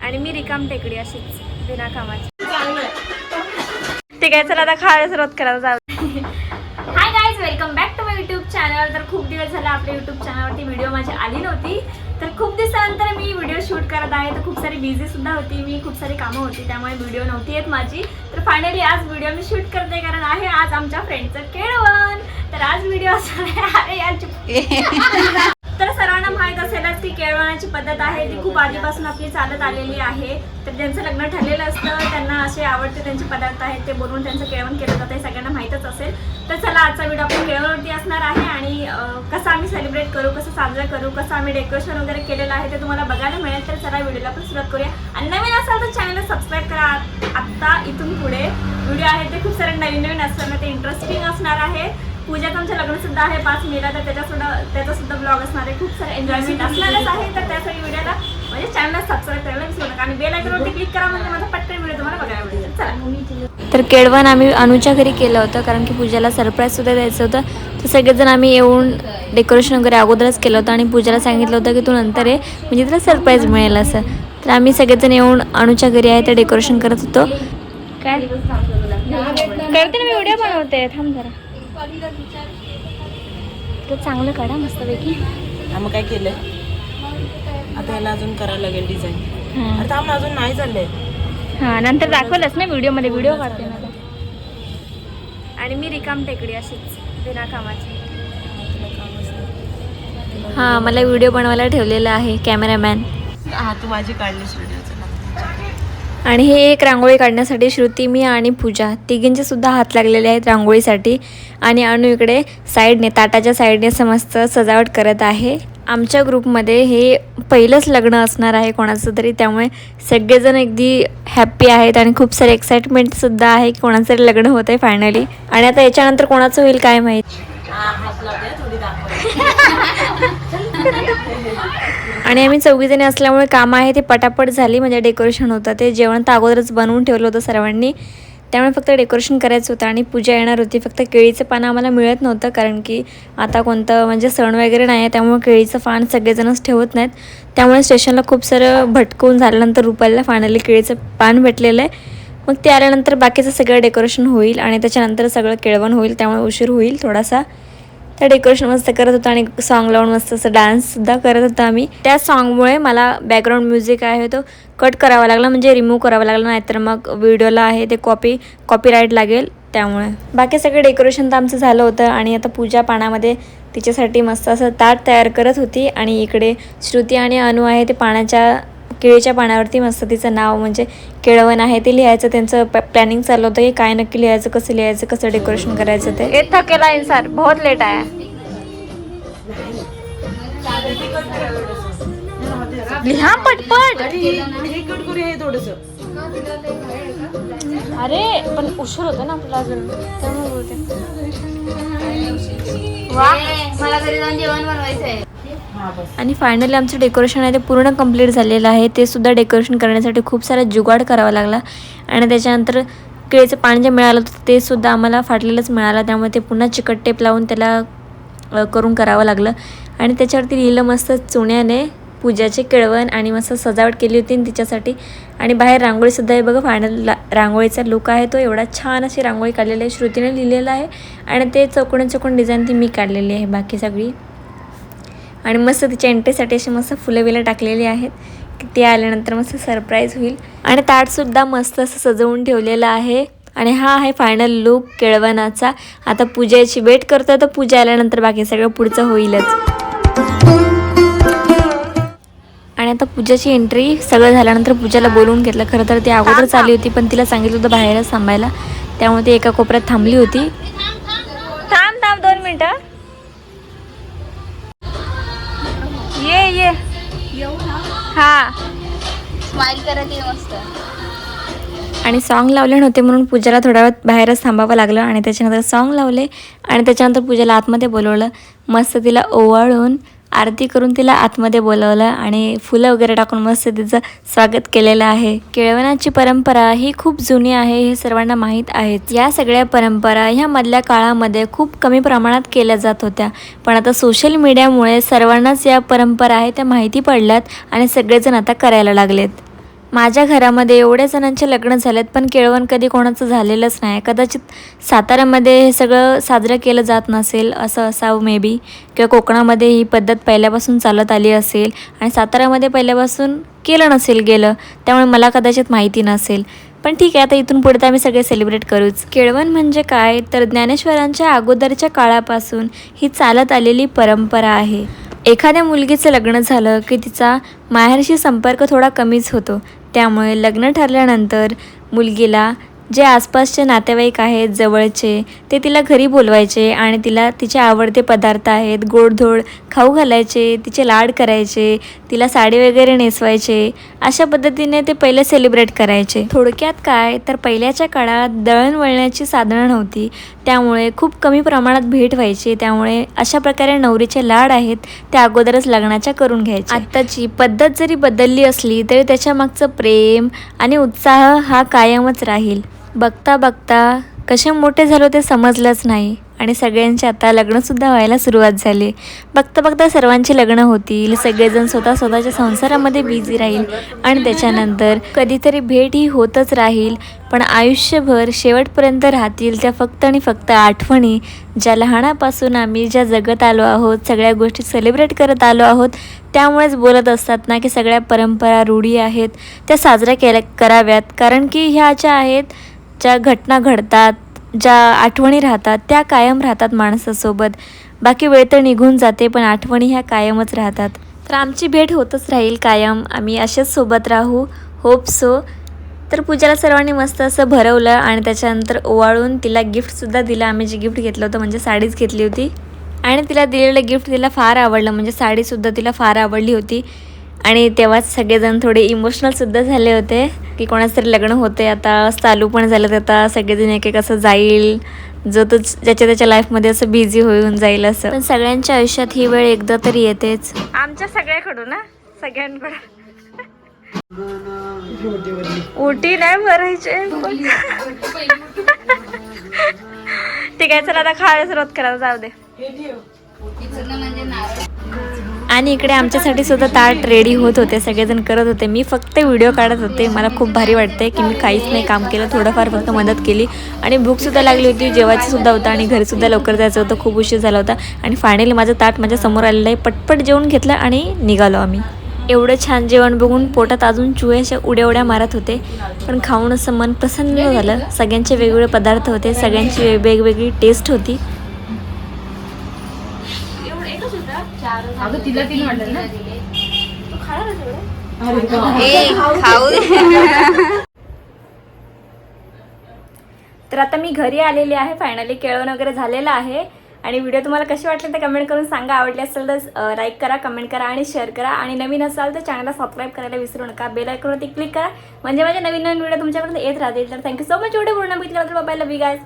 आणि मी रिकाम टेकडी अशीच बिना कामाची. ठीक आहे चला आता खायला सुरुवात करायला जाऊ. Hi guys welcome back to YouTube channel तर खूप दिवस झाले आपल्या युट्यूब चॅनलवरती व्हिडिओ माझी आली नव्हती. तर खूप दिवसानंतर मी व्हिडिओ शूट करत आहे. तर खूप सारी बिझी सुद्धा होती. मी खूप सारी कामं होती. त्यामुळे व्हिडिओ नव्हती येत माझी. तर फायनली आज व्हिडिओ मी शूट करते कारण आहे आज आमच्या फ्रेंडचं केळवण तर आज व्हिडिओ असणार आहे अरे यार ती केळवण्याची केळवणाची पद्धत आहे ती खूप आधीपासून आपली चालत आलेली आहे. तर ज्यांचं लग्न ठरलेलं असतं त्यांना असे आवडते त्यांचे पदार्थ आहेत ते बोलून त्यांचं केळवण केलं जातं हे सगळ्यांना माहीतच असेल. तर चला आजचा व्हिडिओ आपण केळवणवरती असणार आहे आणि कसं आम्ही सेलिब्रेट करू कसं साजरा करू कसं आम्ही डेकोरेशन वगैरे केलेलं आहे ते तुम्हाला बघायला मिळेल. तर चला व्हिडिओला आपण सुरुवात करूया. आणि नवीन असाल तर चॅनलला सबस्क्राईब करा. आत्ता इथून पुढे व्हिडिओ आहे ते खूप सारे नवीन नवीन असणार ते इंटरेस्टिंग असणार आहे पूजाचं आमचं लग्न सुद्धा आहे पाच मेला तर त्याचा सुद्धा त्याचा सुद्धा ब्लॉग असणार आहे. खूप सारे एन्जॉयमेंट असणारच आहे तर त्यासाठी व्हिडिओला म्हणजे चॅनलला सबस्क्राईब करायला विसरू नका. आणि बेल आयकॉनवरती क्लिक करा म्हणजे माझा पटकन व्हिडिओ तुम्हाला बघायला मिळेल. चला. तर केळवण आम्ही अनुच्या घरी केलं होतं कारण की पूजाला सरप्राईज सुद्धा द्यायचं होतं. तर सगळेजण आम्ही येऊन डेकोरेशन वगैरे अगोदरच केलं होतं आणि पूजाला सांगितलं होतं की तू नंतर ये म्हणजे तुला सरप्राईज मिळेल असं. तर आम्ही सगळेजण येऊन अनुच्या घरी आहे तर डेकोरेशन करत होतो. काय? करते ना मी व्हिडिओ बनवते. थांब जरा. तर चांगलं काढा मस्तपैकी. हा मग काय केलंय? आता याला अजून करायला लागेल डिझाईन हां आता आम्हाला अजून नाही चाललंय. हा नंतर दाखवलंच ना व्हिडिओमध्ये व्हिडिओ काढते ना आणि मी रिकाम टेकडी अशीच बिना कामाची. हा मला व्हिडिओ बनवायला ठेवलेला आहे कॅमेरामॅन हा तू माझी काढलीस व्हिडिओ आणि हे एक रांगोळी काढण्यासाठी श्रुती मी आणि पूजा तिघींचे सुद्धा हात लागलेले आहेत रांगोळीसाठी. आणि अनु इकडे साईडने ताटाच्या साईडने समस्त सजावट करत आहे. आमच्या ग्रुपमध्ये हे पहिलंच लग्न असणार आहे कोणाचं तरी त्यामुळे सगळेजण अगदी हॅप्पी आहेत आणि खूप सारे एक्साइटमेंटसुद्धा आहे की कोणाचं तरी लग्न होत आहे फायनली आणि आता याच्यानंतर कोणाचं होईल काय माहीत हात लावते थोडी दाखव आणि आम्ही चौघीजणी असल्यामुळे कामं आहे ते पटापट झाली. म्हणजे डेकोरेशन होतं ते जेवण तर अगोदरच बनवून ठेवलं होतं सर्वांनी. त्यामुळे फक्त डेकोरेशन करायचं होतं आणि पूजा येणार होती. फक्त केळीचं पान आम्हाला मिळत नव्हतं कारण की आता कोणतं म्हणजे सण वगैरे नाही आहे त्यामुळे केळीचं पान सगळेजणच ठेवत नाहीत. त्यामुळे स्टेशनला खूप सारं भटकून झाल्यानंतर रुपालीला फायनली केळीचं पान भेटलेलं आहे. मग ते आल्यानंतर बाकीचं सगळं डेकोरेशन होईल आणि त्याच्यानंतर सगळं केळवण होईल त्यामुळे उशीर होईल थोडासा. त्या डेकोरेशन मस्त करत होतो आणि सॉन्ग लावून मस्त असं डान्ससुद्धा करत होतो आम्ही. त्या सॉन्गमुळे मला बॅकग्राऊंड म्युझिक आहे तो कट करावा लागला म्हणजे रिमूव्ह करावा लागला नाहीतर मग व्हिडिओला आहे ते कॉपी कॉपीराईट लागेल त्यामुळे. बाकी सगळं डेकोरेशन तर आमचं झालं होतं आणि आता पूजा पाण्यामध्ये तिच्यासाठी मस्त असं ताट तयार करत होती आणि इकडे श्रुती आणि अनु आहे ते पाण्याच्या केळीच्या पाण्यावरती मस्त तिचं नाव म्हणजे केळवण आहे ते लिहायचं त्यांचं प्लॅनिंग चाललं होतं की काय नक्की लिहायचं कसं लिहायचं कसं डेकोरेशन करायचं ते. थकेला इन्सान बहुत लेट आहे. लिहा पटपट. कट करू थोडस. अरे पण उशीर होतो ना आपला अजून. त्यामुळे बोलते. वा मला घरी जाऊन जेवण बनवायचं आहे आणि फायनली आमचं डेकोरेशन आहे ते पूर्ण कंप्लीट झालेलं आहे. ते सुद्धा डेकोरेशन करण्यासाठी खूप सारा जुगाड करावा लागला. आणि त्याच्यानंतर केळीचं पाणी जे मिळालं होतं ते सुद्धा आम्हाला फाटलेलंच मिळालं. त्यामुळे ते पुन्हा चिकट टेप लावून त्याला करून करावं लागलं. आणि त्याच्यावरती लिहिलं मस्त चुण्याने पूजाचे केळवण आणि मस्त सजावट केली होती आणि तिच्यासाठी. आणि बाहेर रांगोळीसुद्धा आहे बघा फायनल रांगोळीचा लुक आहे तो. एवढा छान अशी रांगोळी काढलेली आहे. श्रुतीने लिहिलेलं आहे. आणि ते चौकोन चौकोन डिझाईन ती मी काढलेली आहे. बाकी सगळी आणि मस्त तिच्या एंट्रीसाठी अशी मस्त फुलं बिलं टाकलेली आहेत. की ते आल्यानंतर मस्त सरप्राईज होईल. आणि ताटसुद्धा मस्त असं सजवून ठेवलेलं आहे. आणि हा आहे फायनल लुक केळवणाचा. आता पूजेची वेट करतोय तर पूजा आल्यानंतर बाकी सगळं पुढचं होईलच. आणि आता पूजाची एंट्री सगळं झाल्यानंतर पूजाला बोलवून घेतलं. खरं तर ती अगोदरच आली होती पण तिला सांगितलं होतं बाहेरच थांबायला. त्यामुळे ती एका कोपऱ्यात थांबली होती. थांब थांब दोन मिनटं. स्माईल करत ये मस्त. आणि सॉन्ग लावले नव्हते म्हणून पूजाला थोड्या वेळ बाहेरच थांबावं लागलं आणि त्याच्यानंतर सॉन्ग लावले आणि त्याच्यानंतर पूजाला आतमध्ये बोलवलं. मस्त तिला ओवाळून आरती करून तिला आतमध्ये बोलवलं आणि फुलं वगैरे टाकून मस्त तिचं स्वागत केलेलं आहे. केळवणाची परंपरा ही खूप जुनी आहे हे सर्वांना माहीत आहेत या सगळ्या परंपरा ह्या मधल्या काळामध्ये खूप कमी प्रमाणात केल्या जात होत्या. पण आता सोशल मीडियामुळे सर्वांनाच या परंपरा आहे त्या माहिती पडल्यात आणि सगळेजण आता करायला लागलेत. माझ्या घरामध्ये एवढ्या जणांचे लग्न झालेत पण केळवण कधी कोणाचं झालेलंच नाही. कदाचित साताऱ्यामध्ये हे सगळं साजरं केलं जात नसेल असं असावं मे बी किंवा कोकणामध्ये ही पद्धत पहिल्यापासून चालत आली असेल आणि साताऱ्यामध्ये पहिल्यापासून केलं नसेल गेलं त्यामुळे मला कदाचित माहिती नसेल. पण ठीक आहे आता इथून पुढे तर आम्ही सगळे सेलिब्रेट करूच. केळवण म्हणजे काय? तर ज्ञानेश्वरांच्या अगोदरच्या काळापासून ही चालत आलेली परंपरा आहे. एखाद्या मुलगीचं लग्न झालं की तिचा माहेरशी संपर्क थोडा कमीच होतो. त्यामुळे लग्न ठरल्यानंतर मुलगीला जे आसपासचे नातेवाईक आहेत जवळचे ते तिला घरी बोलवायचे आणि तिला तिचे आवडते पदार्थ आहेत गोडधोड खाऊ घालायचे तिचे लाड करायचे तिला साडी वगैरे नेसवायचे अशा पद्धतीने ते पहिले सेलिब्रेट करायचे. थोडक्यात काय तर पहिल्याच्या काळात दळणवळणाची साधनं नव्हती. त्यामुळे खूप कमी प्रमाणात भेट व्हायची. त्यामुळे अशा प्रकारे नवरीचे लाड आहेत ते अगोदरच लग्नाच्या करून घ्यायचे. आत्ताची पद्धत जरी बदलली असली तरी त्याच्या मागचं प्रेम आणि उत्साह हा कायमच राहील. बघता बघता कसे मोठे झालो ते समजलंच नाही आणि सगळ्यांची आता लग्नसुद्धा व्हायला सुरुवात झाली. बघता बघता सर्वांची लग्न होतील सगळेजण स्वतः स्वतःच्या संसारामध्ये बिझी राहील आणि त्याच्यानंतर कधीतरी भेट ही होतच राहील पण आयुष्यभर शेवटपर्यंत राहतील त्या फक्त आणि फक्त आठवणी ज्या लहानापासून आम्ही ज्या जगत आलो आहोत सगळ्या गोष्टी सेलिब्रेट करत आलो आहोत त्यामुळेच बोलत असतात ना की सगळ्या परंपरा रूढी आहेत त्या साजऱ्या केल्या कराव्यात कारण की ह्या ज्या आहेत ज्या घटना घडतात ज्या आठवणी राहतात त्या कायम राहतात माणसासोबत. बाकी वेळ तर निघून जाते पण आठवणी ह्या कायमच राहतात. तर आमची भेट होतच राहील कायम. आम्ही असेच सोबत राहू. Hope so. तर पूजाला सर्वांनी मस्त असं भरवलं आणि त्याच्यानंतर ओवाळून तिला गिफ्टसुद्धा दिलं. आम्ही जे गिफ्ट घेतलं होतं म्हणजे साडीच घेतली होती. आणि तिला दिलेलं गिफ्ट तिला फार आवडलं म्हणजे साडीसुद्धा तिला फार आवडली होती. आणि तेव्हाच सगळेजण थोडे इमोशनलसुद्धा झाले होते की कोणाचं तरी लग्न होते आता चालू पण झालं तर आता सगळेजण एक एक असं जाईल जो तो ज्याच्या त्याच्या लाईफमध्ये असं बिझी होऊन जाईल असं. पण सगळ्यांच्या आयुष्यात ही वेळ एकदा तरी येतेच. आमच्या सगळ्याकडून ना सगळ्यांकडून. उटी नाही भरायचे. ठीक आहे चला आता खायला सुरुवात करायला जाऊ दे. म्हणजे नारळ. आणि इकडे आमच्यासाठी सुद्धा ताट रेडी होत होते सगळेजण करत होते. मी फक्त व्हिडिओ काढत होते. मला खूप भारी वाटते की मी काहीच नाही काम केलं थोडंफार फक्त मदत केली. आणि भूकसुद्धा लागली होती जेवायची सुद्धा होतं आणि घरीसुद्धा लवकर जायचं होतं. खूप उशीर झाला होता. आणि फायनली माझं ताट माझ्यासमोर आलेलं आहे. पटपट जेवण घेतलं आणि निघालो आम्ही. एवढं छान जेवण बघून पोटात अजून चुहे उड्या उड्या मारत होते. पण खाऊन असं मन प्रसन्न झालं. सगळ्यांचे वेगवेगळे पदार्थ होते. सगळ्यांची वेगवेगळी टेस्ट होती. अगं तिला तीन वाटलं ना. खाऊ तर आता मी घरी आलेली आहे. फायनली केळवण वगैरे झालेलं आहे. आणि व्हिडिओ तुम्हाला कशी वाटले ते कमेंट करून सांगा. आवडले असेल तर लाईक करा कमेंट करा आणि शेअर करा. आणि नवीन असाल तर चॅनलला सबस्क्राईब करायला विसरू नका. बेल आयकॉनवरती क्लिक करा. म्हणजे माझे नवीन नवीन व्हिडिओ तुमच्यापर्यंत येत राहतील. तर थँक्यू सो मच व्हिडिओ पूर्ण बघितल्याबद्दल बाय लव यू गायज